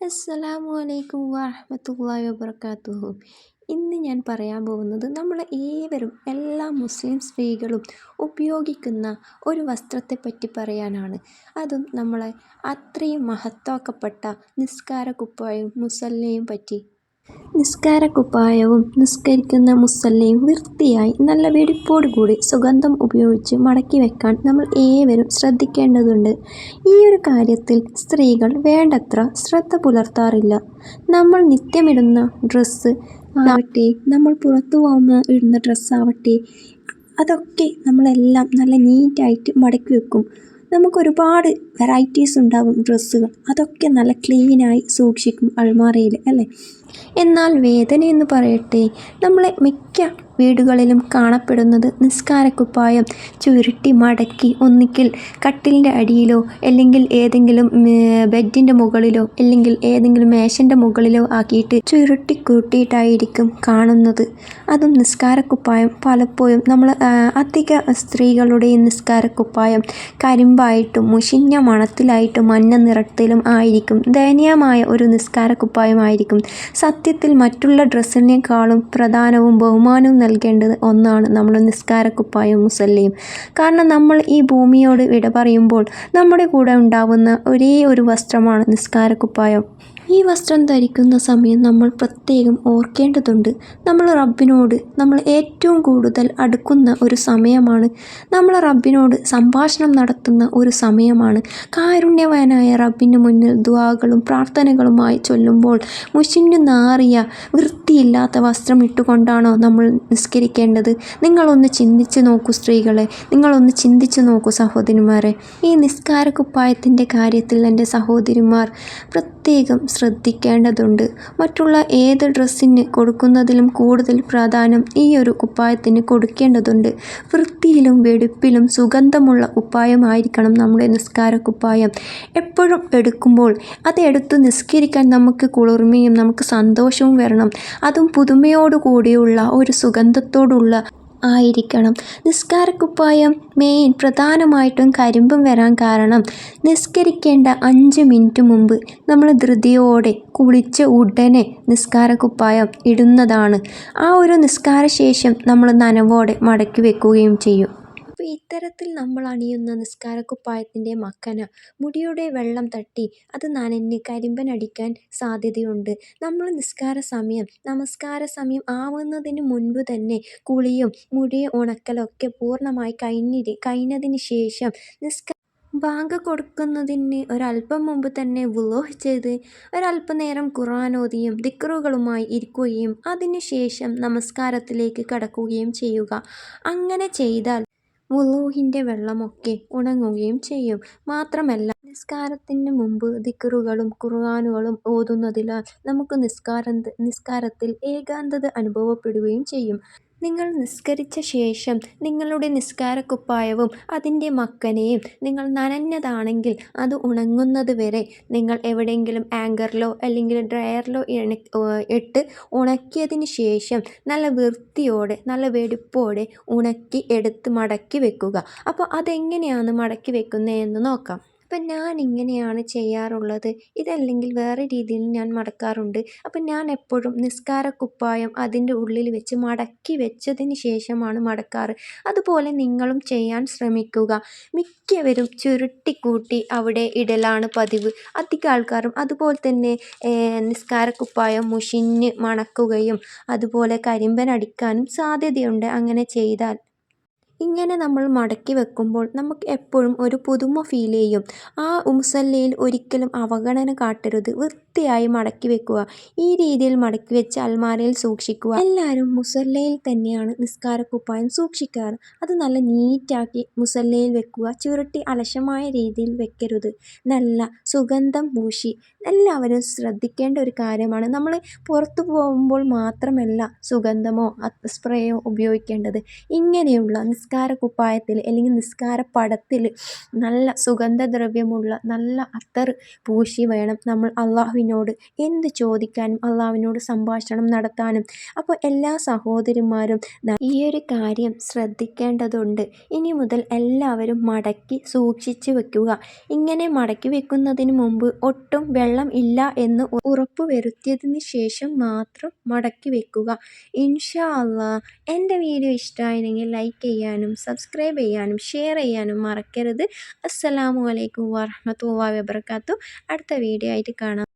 അസ്സലാമു അലൈക്കും വബറകാതുഹു. ഇന്ന് ഞാൻ പറയാൻ പോകുന്നത് നമ്മൾ ഏവരും എല്ലാ മുസ്ലിം സ്ത്രീകളും ഉപയോഗിക്കുന്ന ഒരു വസ്ത്രത്തെപ്പറ്റി പറയാനാണ്. അതും നമ്മളെ അത്രയും മഹത്വാക്കപ്പെട്ട നിസ്കാരക്കുപ്പായവും മുസല്ലയും പറ്റി. നിസ്കാരക്കുപ്പായവും നിസ്കരിക്കുന്ന മുസല്ലയും വൃത്തിയായി നല്ല വെടിപ്പോടുകൂടി സുഗന്ധം ഉപയോഗിച്ച് മടക്കി വെക്കാൻ നമ്മൾ ഏവരും ശ്രദ്ധിക്കേണ്ടതുണ്ട്. ഈ ഒരു കാര്യത്തിൽ സ്ത്രീകൾ വേണ്ടത്ര ശ്രദ്ധ പുലർത്താറില്ല. നമ്മൾ നിത്യമിടുന്ന ഡ്രസ്സ് ആവട്ടെ നമ്മൾ പുറത്തു പോകുന്ന ഇടുന്ന ഡ്രസ്സാവട്ടെ അതൊക്കെ നമ്മളെല്ലാം നല്ല നീറ്റായിട്ട് മടക്കി വെക്കും. നമുക്ക് ഒരുപാട് വെറൈറ്റീസ് ഉണ്ടാകും ഡ്രസ്സുകൾ. അതൊക്കെ നല്ല ക്ലീനായി സൂക്ഷിക്കും അൾമാറയിൽ അല്ലേ? എന്നാൽ വേദന എന്ന് പറയട്ടെ നമ്മളെ മിക്ക വീടുകളിലും കാണപ്പെടുന്നത് നിസ്കാരക്കുപ്പായം ചുരുട്ടി മടക്കി ഒന്നിക്കിൽ കട്ടിലിന്റെ അടിയിലോ അല്ലെങ്കിൽ ഏതെങ്കിലും ബെഡിന്റെ മുകളിലോ അല്ലെങ്കിൽ ഏതെങ്കിലും മേശന്റെ മുകളിലോ ആക്കിയിട്ട് ചുരുട്ടി കൂട്ടിയിട്ടായിരിക്കും കാണുന്നത്. അതും നിസ്കാരക്കുപ്പായം പലപ്പോഴും നമ്മൾ അധിക സ്ത്രീകളുടെയും നിസ്കാരക്കുപ്പായം കരിമ്പായിട്ടും മുഷിഞ്ഞ മണത്തിലായിട്ടും മഞ്ഞ നിറത്തിലും ആയിരിക്കും. ദയനീയമായ ഒരു നിസ്കാരക്കുപ്പായമായിരിക്കും. സത്യത്തിൽ മറ്റുള്ള ഡ്രസ്സിനേക്കാളും പ്രധാനവും ബഹുമാനവും നൽകേണ്ടത് ഒന്നാണ് നമ്മുടെ നിസ്കാരക്കുപ്പായും മുസല്ലയും. കാരണം നമ്മൾ ഈ ഭൂമിയോട് വിട പറയുമ്പോൾ നമ്മുടെ കൂടെ ഉണ്ടാവുന്ന ഒരേ ഒരു വസ്ത്രമാണ് നിസ്കാരക്കുപ്പായം. ഈ വസ്ത്രം ധരിക്കുന്ന സമയം നമ്മൾ പ്രത്യേകം ഓർക്കേണ്ടതുണ്ട്. നമ്മൾ റബ്ബിനോട് നമ്മൾ ഏറ്റവും കൂടുതൽ അടുക്കുന്ന ഒരു സമയമാണ്. നമ്മൾ റബ്ബിനോട് സംഭാഷണം നടത്തുന്ന ഒരു സമയമാണ്. കാരുണ്യവാനായ റബ്ബിന് മുന്നിൽ ദുവാകളും പ്രാർത്ഥനകളുമായി ചൊല്ലുമ്പോൾ മുഷിഞ്ഞു നാറിയ വൃത്തിയില്ലാത്ത വസ്ത്രം ഇട്ടുകൊണ്ടാണോ നമ്മൾ നിസ്കരിക്കേണ്ടത്? നിങ്ങളൊന്ന് ചിന്തിച്ച് നോക്കൂ സ്ത്രീകളെ. നിങ്ങളൊന്ന് ചിന്തിച്ച് നോക്കൂ സഹോദരിമാരെ. ഈ നിസ്കാര കുപ്പായത്തിന്റെ കാര്യത്തിൽ എന്റെ സഹോദരിമാർ പ്രത്യേകം ശ്രദ്ധിക്കേണ്ടതുണ്ട്. മറ്റുള്ള ഏത് ഡ്രസ്സിന് കൊടുക്കുന്നതിലും കൂടുതൽ പ്രാധാന്യം ഈ ഒരു കുപ്പായത്തിന് കൊടുക്കേണ്ടതുണ്ട്. വൃത്തിയിലും വെടുപ്പിലും സുഗന്ധമുള്ള കുപ്പായമായിരിക്കണം നമ്മുടെ നിസ്കാര കുപ്പായം. എപ്പോഴും എടുക്കുമ്പോൾ അത് എടുത്ത് നിസ്കരിക്കാൻ നമുക്ക് കുളിർമയും നമുക്ക് സന്തോഷവും വരണം. അതും പുതുമയോടുകൂടിയുള്ള ഒരു സുഗന്ധത്തോടുള്ള ആയിരിക്കണം. നിസ്കാരക്കുപ്പായം മെയിൻ പ്രധാനമായിട്ടും കരിമ്പും വരാൻ കാരണം നിസ്കരിക്കേണ്ട അഞ്ച് മിനിറ്റ് മുമ്പ് നമ്മൾ ധൃതിയോടെ കുളിച്ച ഉടനെ നിസ്കാരക്കുപ്പായം ഇടുന്നതാണ്. ആ ഒരു നിസ്കാരശേഷം നമ്മൾ നനവോടെ മടക്കി വെക്കുകയും ചെയ്യും. ഇത്തരത്തിൽ നമ്മൾ അണിയുന്ന നിസ്കാരക്കുപ്പായത്തിന്റെ മക്കന മുടിയുടെ വെള്ളം തട്ടി അത് നനഞ്ഞ് കരിമ്പനടിക്കാൻ സാധ്യതയുണ്ട്. നമ്മൾ നിസ്കാര സമയം നമസ്കാര സമയം ആവുന്നതിന് മുൻപ് തന്നെ കുളിയും മുടി ഉണക്കലൊക്കെ പൂർണമായി കഴിഞ്ഞിരി കഴിഞ്ഞതിന് ശേഷം നിസ്കാര ബാങ്ക് കൊടുക്കുന്നതിന് ഒരല്പം മുമ്പ് തന്നെ വുളൂഹ് ചെയ്ത് ഒരല്പനേരം ഖുർആൻ ദിക്റുകളുമായി ഇരിക്കുകയും അതിനുശേഷം നമസ്കാരത്തിലേക്ക് കടക്കുകയും ചെയ്യുക. അങ്ങനെ ചെയ്താൽ വുളൂഹിന്റെ വെള്ളമൊക്കെ ഉണങ്ങുകയും ചെയ്യും. മാത്രമല്ല നിസ്കാരത്തിന് മുമ്പ് ദിക്റുകളും ഖുർആനുകളും ഓതുന്നതിനാൽ നമുക്ക് നിസ്കാരം നിസ്കാരത്തിൽ ഏകാന്തത അനുഭവപ്പെടുകയും ചെയ്യും. നിങ്ങൾ നിസ്കരിച്ച ശേഷം നിങ്ങളുടെ നിസ്കാരക്കുപ്പായവും അതിന്റെ മക്കനെയും നിങ്ങൾ നനഞ്ഞതാണെങ്കിൽ അത് ഉണങ്ങുന്നത് വരെ നിങ്ങൾ എവിടെയെങ്കിലും ആങ്കറിലോ അല്ലെങ്കിൽ ഡ്രയറിലോ ഇട്ട് ഉണക്കിയതിന് ശേഷം നല്ല വൃത്തിയോടെ നല്ല വെടുപ്പോടെ ഉണക്കി എടുത്ത് മടക്കി വെക്കുക. അപ്പോൾ അതെങ്ങനെയാണ് മടക്കി വെക്കുന്നതെന്ന് നോക്കാം. അപ്പം ഞാൻ ഇങ്ങനെയാണ് ചെയ്യാറുള്ളത്. ഇതല്ലെങ്കിൽ വേറെ രീതിയിൽ ഞാൻ മടക്കാറുണ്ട്. അപ്പം ഞാൻ എപ്പോഴും നിസ്കാര കുപ്പായം അതിന്റെ ഉള്ളിൽ വെച്ച് മടക്കി വെച്ചതിന് ശേഷമാണ് മടക്കാറ്. അതുപോലെ നിങ്ങളും ചെയ്യാൻ ശ്രമിക്കുക. മിക്കവരും ചുരുട്ടിക്കൂട്ടി അവിടെ ഇടലാണ് പതിവ്. അധിക ആൾക്കാരും അതുപോലെ തന്നെ നിസ്കാര കുപ്പായം മുഷിഞ്ഞ് മണക്കുകയും അതുപോലെ കരിമ്പൻ അടിക്കാനും സാധ്യതയുണ്ട്. അങ്ങനെ ചെയ്താൽ ഇങ്ങനെ നമ്മൾ മടക്കി വെക്കുമ്പോൾ നമുക്ക് എപ്പോഴും ഒരു പുതുമ ഫീൽ ചെയ്യും. ആ മുസല്ലയിൽ ഒരിക്കലും അവഗണന കാട്ടരുത്. വൃത്തിയായി മടക്കി വെക്കുക. ഈ രീതിയിൽ മടക്കി വെച്ച് അൽമാരയിൽ സൂക്ഷിക്കുക. എല്ലാവരും മുസല്ലയിൽ തന്നെയാണ് നിസ്കാരക്കുപ്പായം സൂക്ഷിക്കാറ്. അത് നല്ല നീറ്റാക്കി മുസല്ലയിൽ വെക്കുക. ചുരുട്ടി അലശമായ രീതിയിൽ വെക്കരുത്. നല്ല സുഗന്ധം പൂശി. എല്ലാവരും ശ്രദ്ധിക്കേണ്ട ഒരു കാര്യമാണ്. നമ്മൾ പുറത്തു പോകുമ്പോൾ മാത്രമല്ല സുഗന്ധമോ സ്പ്രേയോ ഉപയോഗിക്കേണ്ടത്. ഇങ്ങനെയുള്ള നിസ്കാര കുപ്പായത്തിൽ അല്ലെങ്കിൽ നിസ്കാര പടത്തിൽ നല്ല സുഗന്ധദ്രവ്യമുള്ള നല്ല അത്തർ പൂശി വേണം നമ്മൾ അള്ളാഹുവിനോട് എന്ത് ചോദിക്കാനും അള്ളാഹുവിനോട് സംഭാഷണം നടത്താനും. അപ്പോൾ എല്ലാ സഹോദരിമാരും ഈ ഒരു കാര്യം ശ്രദ്ധിക്കേണ്ടതുണ്ട്. ഇനി മുതൽ എല്ലാവരും മടക്കി സൂക്ഷിച്ച് വെക്കുക. ഇങ്ങനെ മടക്കി വെക്കുന്നതിന് മുമ്പ് ഒട്ടും വെള്ളം ഇല്ല എന്ന് ഉറപ്പ് വരുത്തിയതിന് ശേഷം മാത്രം മടക്കി വെക്കുക. ഇൻഷാ അള്ളാ. എന്റെ വീഡിയോ ഇഷ്ടമായിരുന്നെങ്കിൽ ലൈക്ക് ചെയ്യാനും സബ്സ്ക്രൈബ് ചെയ്യാനും ഷെയർ ചെയ്യാനും മറക്കരുത്. അസ്സലാമു അലൈക്കും വറഹ്മത്തുള്ളാഹി വബർക്കാത്തു അടുത്ത വീഡിയോ ആയിട്ട് കാണാം.